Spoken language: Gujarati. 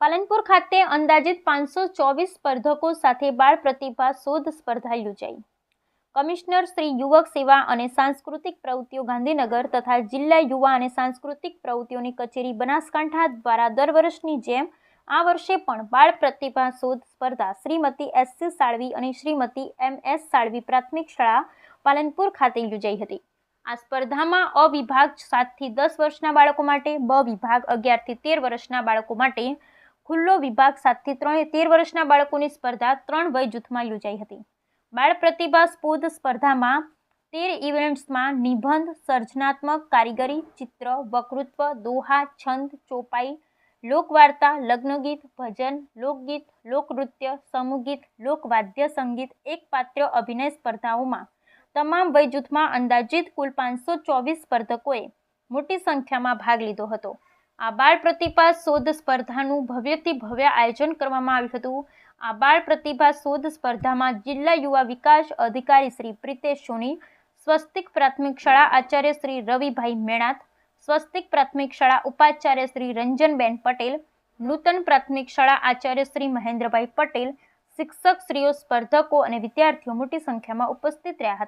પાલનપુર ખાતે અંદાજિત પાંચસો ચોવીસ સ્પર્ધકો સાથે બાળ પ્રતિભા શોધ સ્પર્ધા યોજાઈ. કમિશનર શ્રી યુવક સેવા અને સાંસ્કૃતિક પ્રવૃત્તિઓ ગાંધીનગર તથા જિલ્લા યુવા અને સાંસ્કૃતિક પ્રવૃત્તિઓની કચેરી બનાસકાંઠા દ્વારા દર વર્ષની જેમ આ વર્ષે પણ બાળ પ્રતિભા શોધ સ્પર્ધા શ્રીમતી એસસી સાળવી અને શ્રીમતી એમ એસ સાળવી પ્રાથમિક શાળા પાલનપુર ખાતે યોજાઈ હતી. આ સ્પર્ધામાં અ વિભાગ સાતથી દસ વર્ષના બાળકો માટે, બ વિભાગ અગિયારથી તેર વર્ષના બાળકો માટે ખુલ્લો વિભાગ સાતથી ત્રણે તેર વર્ષના બાળકોની સ્પર્ધા ત્રણ વય જૂથમાં યોજાઈ હતી. બાળ પ્રતિભા સ્પોધ સ્પર્ધામાં તેર ઇવેન્ટ્સમાં નિબંધ, સર્જનાત્મક કારીગરી, ચિત્ર વકૃત્વ દોહા, છંદ, ચોપાઈ, લોકવાર્તા, લગ્નગીત, ભજન, લોકગીત, લોકનૃત્ય, સમૂહગીત, લોકવાદ્ય સંગીત, એકપાત્ર અભિનય સ્પર્ધાઓમાં તમામ વય જૂથમાં અંદાજિત કુલ પાંચસો ચોવીસ સ્પર્ધકોએ મોટી સંખ્યામાં ભાગ લીધો હતો. આ બાળ પ્રતિભા શોધ સ્પર્ધાનું ભવ્યથી ભવ્ય આયોજન કરવામાં આવ્યું હતું. આ બાળ પ્રતિભા શોધ સ્પર્ધામાં જિલ્લા યુવા વિકાસ અધિકારી શ્રી પ્રિતેશ સોની, સ્વસ્તિક પ્રાથમિક શાળા આચાર્ય શ્રી રવિભાઈ મેણાત, સ્વસ્તિક પ્રાથમિક શાળા ઉપાચાર્ય શ્રી રંજનબેન પટેલ, નૂતન પ્રાથમિક શાળા આચાર્ય શ્રી મહેન્દ્રભાઈ પટેલ શિક્ષક શ્રીઓ સ્પર્ધકો અને વિદ્યાર્થીઓ મોટી સંખ્યામાં ઉપસ્થિત રહ્યા હતા.